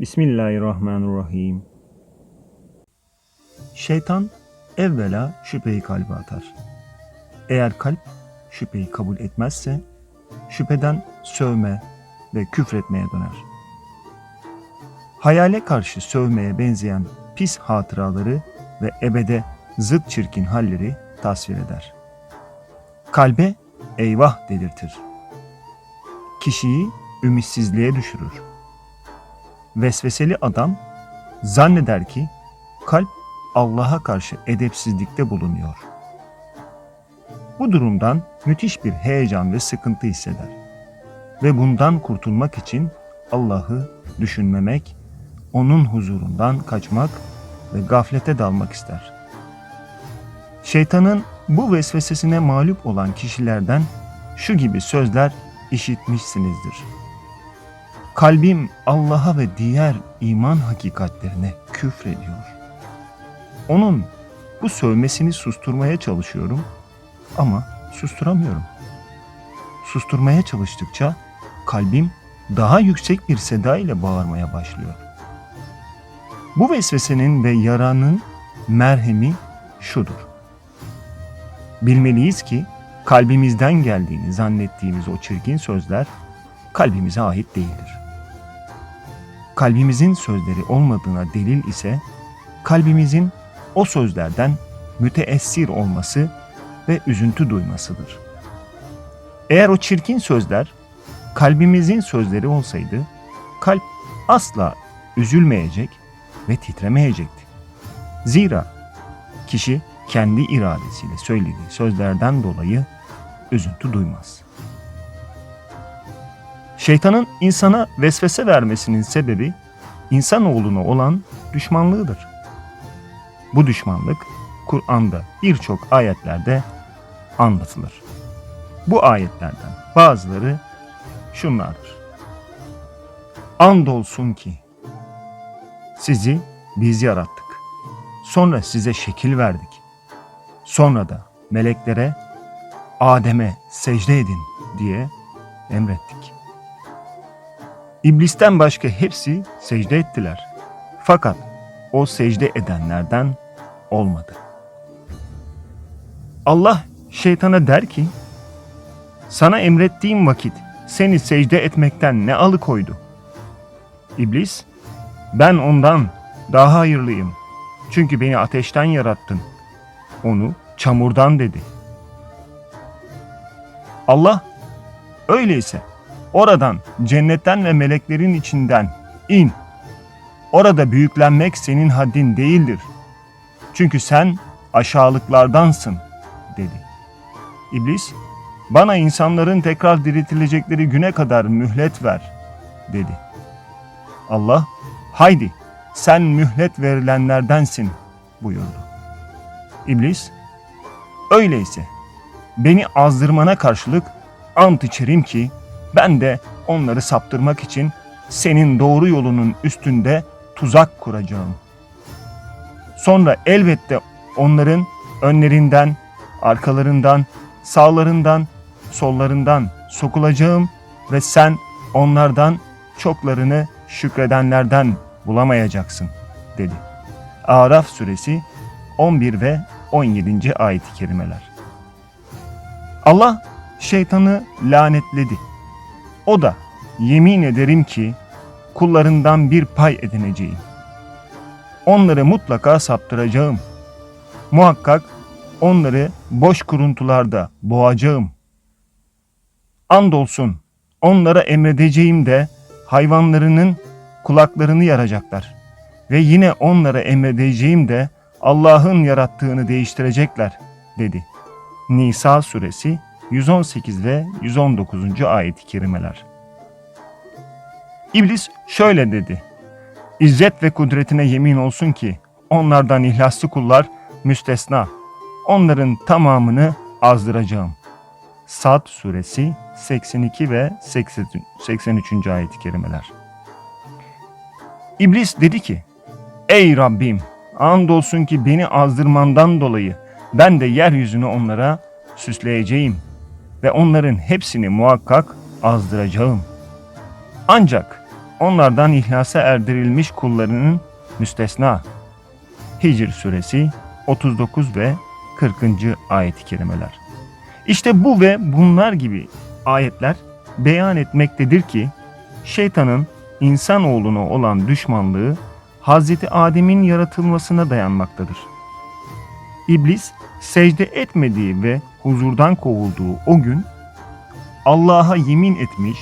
Bismillahirrahmanirrahim. Şeytan evvela şüpheyi kalbe atar. Eğer kalp şüpheyi kabul etmezse şüpheden sövme ve küfretmeye döner. Hayale karşı sövmeye benzeyen pis hatıraları ve ebede zıt çirkin halleri tasvir eder. Kalbe eyvah dedirtir. Kişiyi ümitsizliğe düşürür. Vesveseli adam zanneder ki kalp Allah'a karşı edepsizlikte bulunuyor. Bu durumdan müthiş bir heyecan ve sıkıntı hisseder. Ve bundan kurtulmak için Allah'ı düşünmemek, onun huzurundan kaçmak ve gaflete dalmak ister. Şeytanın bu vesvesesine mağlup olan kişilerden şu gibi sözler işitmişsinizdir. Kalbim Allah'a ve diğer iman hakikatlerine küfrediyor. Onun bu sövmesini susturmaya çalışıyorum ama susturamıyorum. Susturmaya çalıştıkça kalbim daha yüksek bir seda ile bağırmaya başlıyor. Bu vesvesenin ve yaranın merhemi şudur. Bilmeliyiz ki kalbimizden geldiğini zannettiğimiz o çirkin sözler kalbimize ait değildir. Kalbimizin sözleri olmadığına delil ise kalbimizin o sözlerden müteessir olması ve üzüntü duymasıdır. Eğer o çirkin sözler kalbimizin sözleri olsaydı kalp asla üzülmeyecek ve titremeyecekti. Zira kişi kendi iradesiyle söylediği sözlerden dolayı üzüntü duymaz. Şeytanın insana vesvese vermesinin sebebi insanoğluna olan düşmanlığıdır. Bu düşmanlık Kur'an'da birçok ayetlerde anlatılır. Bu ayetlerden bazıları şunlardır. Andolsun ki sizi biz yarattık. Sonra size şekil verdik. Sonra da meleklere Adem'e secde edin diye emrettik. İblisten başka hepsi secde ettiler. Fakat o secde edenlerden olmadı. Allah şeytana der ki, sana emrettiğim vakit seni secde etmekten ne alıkoydu? İblis, ben ondan daha hayırlıyım. Çünkü beni ateşten yarattın. Onu çamurdan dedi. Allah, öyleyse oradan cennetten ve meleklerin içinden in. Orada büyüklenmek senin haddin değildir. Çünkü sen aşağılıklardansın dedi. İblis, bana insanların tekrar diriltilecekleri güne kadar mühlet ver dedi. Allah, haydi sen mühlet verilenlerdensin buyurdu. İblis, öyleyse beni azdırmana karşılık ant içerim ki ben de onları saptırmak için senin doğru yolunun üstünde tuzak kuracağım. Sonra elbette onların önlerinden, arkalarından, sağlarından, sollarından sokulacağım ve sen onlardan çoklarını şükredenlerden bulamayacaksın dedi. Araf suresi 11 ve 17. ayet-i kerimeler. Allah şeytanı lanetledi. O da yemin ederim ki kullarından bir pay edineceğim. Onları mutlaka saptıracağım. Muhakkak onları boş kuruntularda boğacağım. Andolsun onlara emredeceğim de hayvanlarının kulaklarını yaracaklar. Ve yine onlara emredeceğim de Allah'ın yarattığını değiştirecekler dedi. Nisa suresi 118 ve 119. ayet-i kerimeler. İblis şöyle dedi. İzzet ve kudretine yemin olsun ki onlardan ihlaslı kullar müstesna. Onların tamamını azdıracağım. Sad suresi 82 ve 83. ayet-i kerimeler. İblis dedi ki, Ey Rabbim, andolsun ki beni azdırmandan dolayı ben de yeryüzünü onlara süsleyeceğim ve onların hepsini muhakkak azdıracağım. Ancak onlardan ihlasa erdirilmiş kullarının müstesna. Hicr suresi 39 ve 40. ayet-i kerimeler. İşte bu ve bunlar gibi ayetler beyan etmektedir ki şeytanın insanoğluna olan düşmanlığı Hazreti Adem'in yaratılmasına dayanmaktadır. İblis secde etmediği ve huzurdan kovulduğu o gün Allah'a yemin etmiş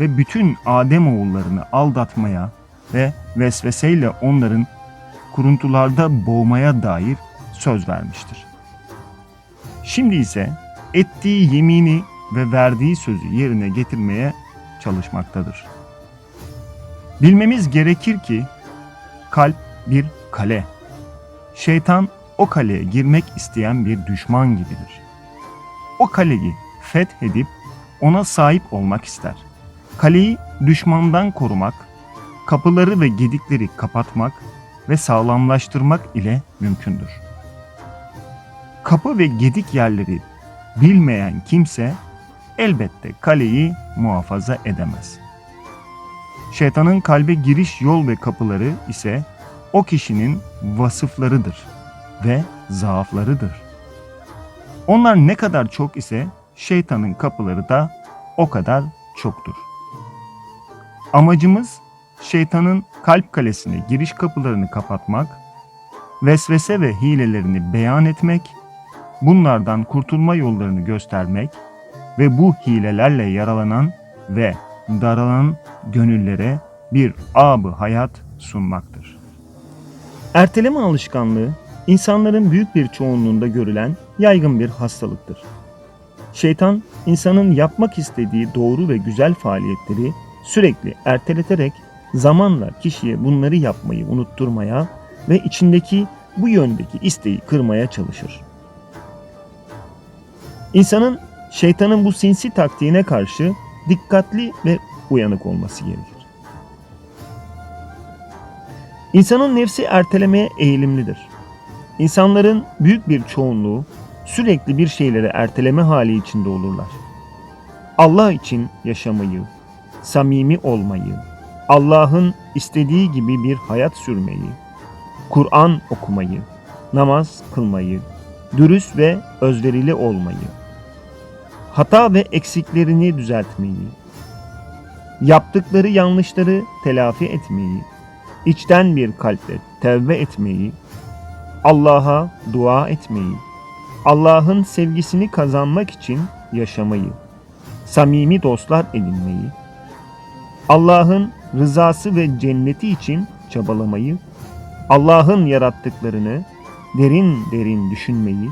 ve bütün Adem oğullarını aldatmaya ve vesveseyle onların kuruntularda boğmaya dair söz vermiştir. Şimdi ise ettiği yemini ve verdiği sözü yerine getirmeye çalışmaktadır. Bilmemiz gerekir ki kalp bir kale. Şeytan o kaleye girmek isteyen bir düşman gibidir. O kaleyi fethedip ona sahip olmak ister. Kaleyi düşmandan korumak, kapıları ve gedikleri kapatmak ve sağlamlaştırmak ile mümkündür. Kapı ve gedik yerleri bilmeyen kimse elbette kaleyi muhafaza edemez. Şeytanın kalbe giriş yol ve kapıları ise o kişinin vasıflarıdır ve zaaflarıdır. Onlar ne kadar çok ise şeytanın kapıları da o kadar çoktur. Amacımız şeytanın kalp kalesine giriş kapılarını kapatmak, vesvese ve hilelerini beyan etmek, bunlardan kurtulma yollarını göstermek ve bu hilelerle yaralanan ve daralan gönüllere bir abı hayat sunmaktır. Erteleme alışkanlığı insanların büyük bir çoğunluğunda görülen yaygın bir hastalıktır. Şeytan insanın yapmak istediği doğru ve güzel faaliyetleri sürekli erteleterek zamanla kişiye bunları yapmayı unutturmaya ve içindeki bu yöndeki isteği kırmaya çalışır. İnsanın şeytanın bu sinsi taktiğine karşı dikkatli ve uyanık olması gerekir. İnsanın nefsi ertelemeye eğilimlidir. İnsanların büyük bir çoğunluğu sürekli bir şeyleri erteleme hali içinde olurlar. Allah için yaşamayı, samimi olmayı, Allah'ın istediği gibi bir hayat sürmeyi, Kur'an okumayı, namaz kılmayı, dürüst ve özverili olmayı, hata ve eksiklerini düzeltmeyi, yaptıkları yanlışları telafi etmeyi, içten bir kalple tevbe etmeyi, Allah'a dua etmeyi, Allah'ın sevgisini kazanmak için yaşamayı, samimi dostlar edinmeyi, Allah'ın rızası ve cenneti için çabalamayı, Allah'ın yarattıklarını derin derin düşünmeyi,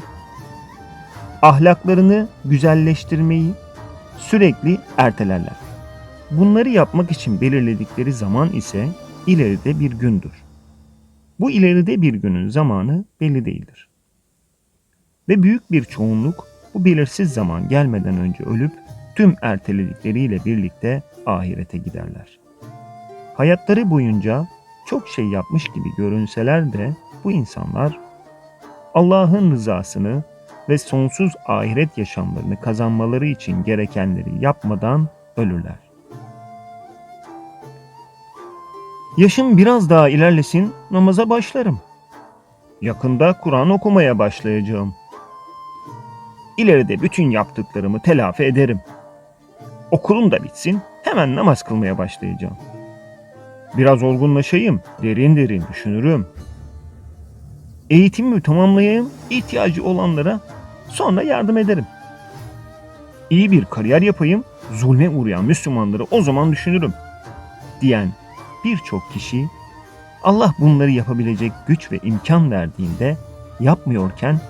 ahlaklarını güzelleştirmeyi sürekli ertelerler. Bunları yapmak için belirledikleri zaman ise ileride bir gündür. Bu ileride bir günün zamanı belli değildir. Ve büyük bir çoğunluk bu belirsiz zaman gelmeden önce ölüp tüm erteledikleriyle birlikte ahirete giderler. Hayatları boyunca çok şey yapmış gibi görünseler de bu insanlar Allah'ın rızasını ve sonsuz ahiret yaşamlarını kazanmaları için gerekenleri yapmadan ölürler. Yaşım biraz daha ilerlesin, namaza başlarım. Yakında Kur'an okumaya başlayacağım. İleride bütün yaptıklarımı telafi ederim. Okulum da bitsin, hemen namaz kılmaya başlayacağım. Biraz olgunlaşayım, derin derin düşünürüm. Eğitimimi tamamlayayım, ihtiyacı olanlara sonra yardım ederim. İyi bir kariyer yapayım, zulme uğrayan Müslümanları o zaman düşünürüm. Diyen birçok kişi Allah bunları yapabilecek güç ve imkan verdiğinde yapmıyorken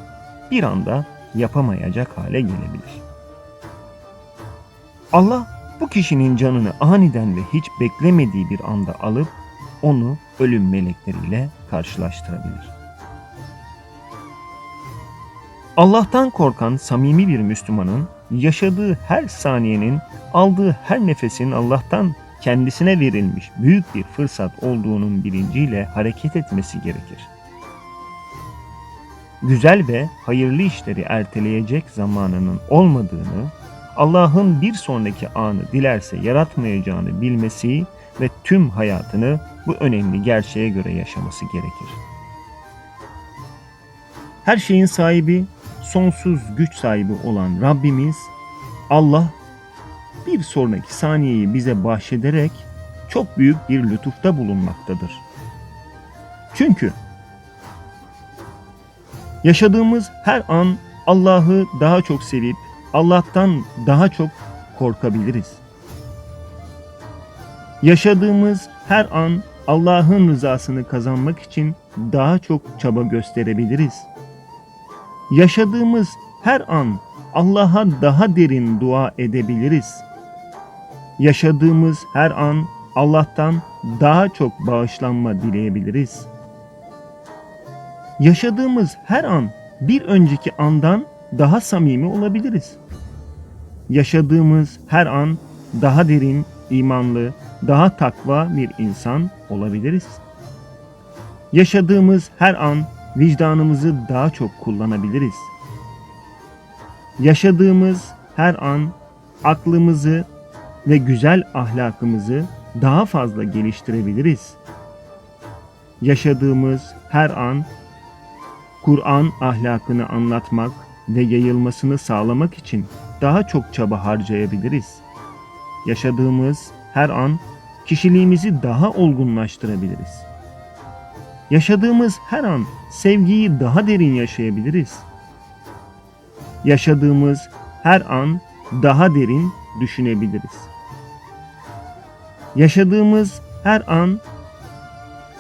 bir anda yapamayacak hale gelebilir. Allah bu kişinin canını aniden ve hiç beklemediği bir anda alıp onu ölüm melekleriyle karşılaştırabilir. Allah'tan korkan samimi bir Müslümanın yaşadığı her saniyenin, aldığı her nefesin Allah'tan kendisine verilmiş büyük bir fırsat olduğunun bilinciyle hareket etmesi gerekir. Güzel ve hayırlı işleri erteleyecek zamanının olmadığını, Allah'ın bir sonraki anı dilerse yaratmayacağını bilmesi ve tüm hayatını bu önemli gerçeğe göre yaşaması gerekir. Her şeyin sahibi, sonsuz güç sahibi olan Rabbimiz Allah bir sonraki saniyeyi bize bahşederek çok büyük bir lütufta bulunmaktadır. Çünkü yaşadığımız her an Allah'ı daha çok sevip Allah'tan daha çok korkabiliriz. Yaşadığımız her an Allah'ın rızasını kazanmak için daha çok çaba gösterebiliriz. Yaşadığımız her an Allah'a daha derin dua edebiliriz. Yaşadığımız her an Allah'tan daha çok bağışlanma dileyebiliriz. Yaşadığımız her an bir önceki andan daha samimi olabiliriz. Yaşadığımız her an daha derin, imanlı, daha takva bir insan olabiliriz. Yaşadığımız her an vicdanımızı daha çok kullanabiliriz. Yaşadığımız her an aklımızı ve güzel ahlakımızı daha fazla geliştirebiliriz. Yaşadığımız her an Kur'an ahlakını anlatmak ve yayılmasını sağlamak için daha çok çaba harcayabiliriz. Yaşadığımız her an kişiliğimizi daha olgunlaştırabiliriz. Yaşadığımız her an sevgiyi daha derin yaşayabiliriz. Yaşadığımız her an daha derin düşünebiliriz. Yaşadığımız her an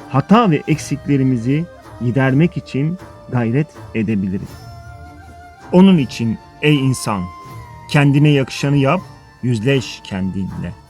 hata ve eksiklerimizi gidermek için gayret edebiliriz. Onun için ey insan kendine yakışanı yap, yüzleş kendinle.